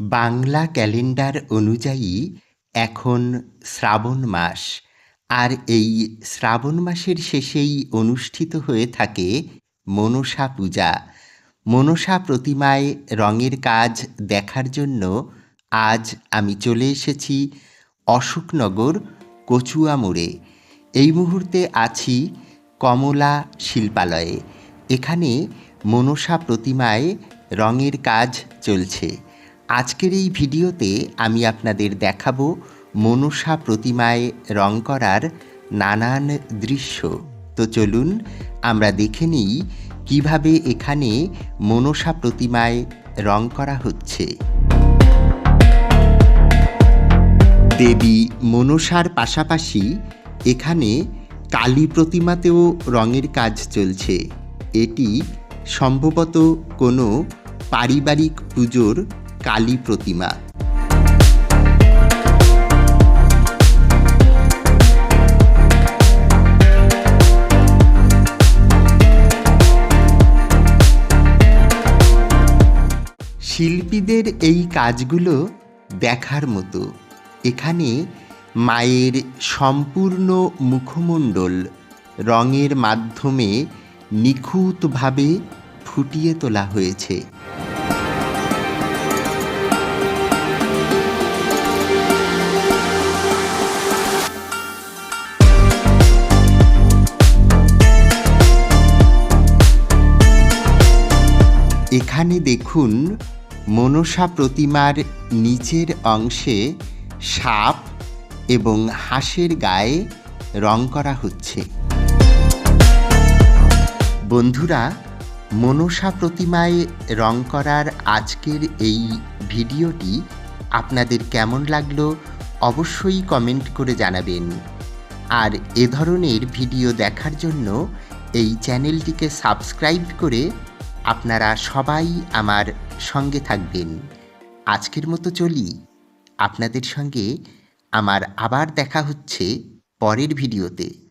Bangla calendar অনুযায়ী এখন শ্রাবণ মাস, আর এই শ্রাবণ মাসের শেষেই অনুষ্ঠিত হয়ে থাকে মনসা পূজা। মনসা প্রতিমায় রঙের কাজ দেখার জন্য আজ আমি চলে এসেছি অশোকনগর, কচুয়া মোড়ে। এই মুহূর্তে আছি কমলা শিল্পালয়ে। এখানে মনসা প্রতিমায় রঙের কাজ চলছে। আজকের এই ভিডিওতে আমি আপনাদের দেখাবো মনসা প্রতিমায় রং করার নানান দৃশ্য। তো চলুন, আমরা দেখে নিই কীভাবে এখানে মনসা প্রতিমায় রং করা হচ্ছে। দেবী মনসার পাশাপাশি এখানে কালী প্রতিমাতেও রঙের কাজ চলছে। এটি সম্ভবত কোনো পারিবারিক পুজোর কালী প্রতিমা। শিল্পীদের এই কাজগুলো দেখার মতো। এখানে মায়ের সম্পূর্ণ মুখমণ্ডল রঙের মাধ্যমে নিখুঁতভাবে ফুটিয়ে তোলা হয়েছে। এখানে দেখুন, মনসা প্রতিমার নিচের অংশে সাপ এবং হাঁসের গায়ে রং করা হচ্ছে। বন্ধুরা, মনসা প্রতিমায় রং করার আজকের এই ভিডিওটি আপনাদের কেমন লাগল অবশ্যই কমেন্ট করে জানাবেন। আর এ ধরনের ভিডিও দেখার জন্য এই চ্যানেলটিকে সাবস্ক্রাইব করে আপনারা সবাই আমার সঙ্গে থাকবেন। আজকের মতো চলি। আপনাদের সঙ্গে আমার আবার দেখা হচ্ছে পরের ভিডিওতে।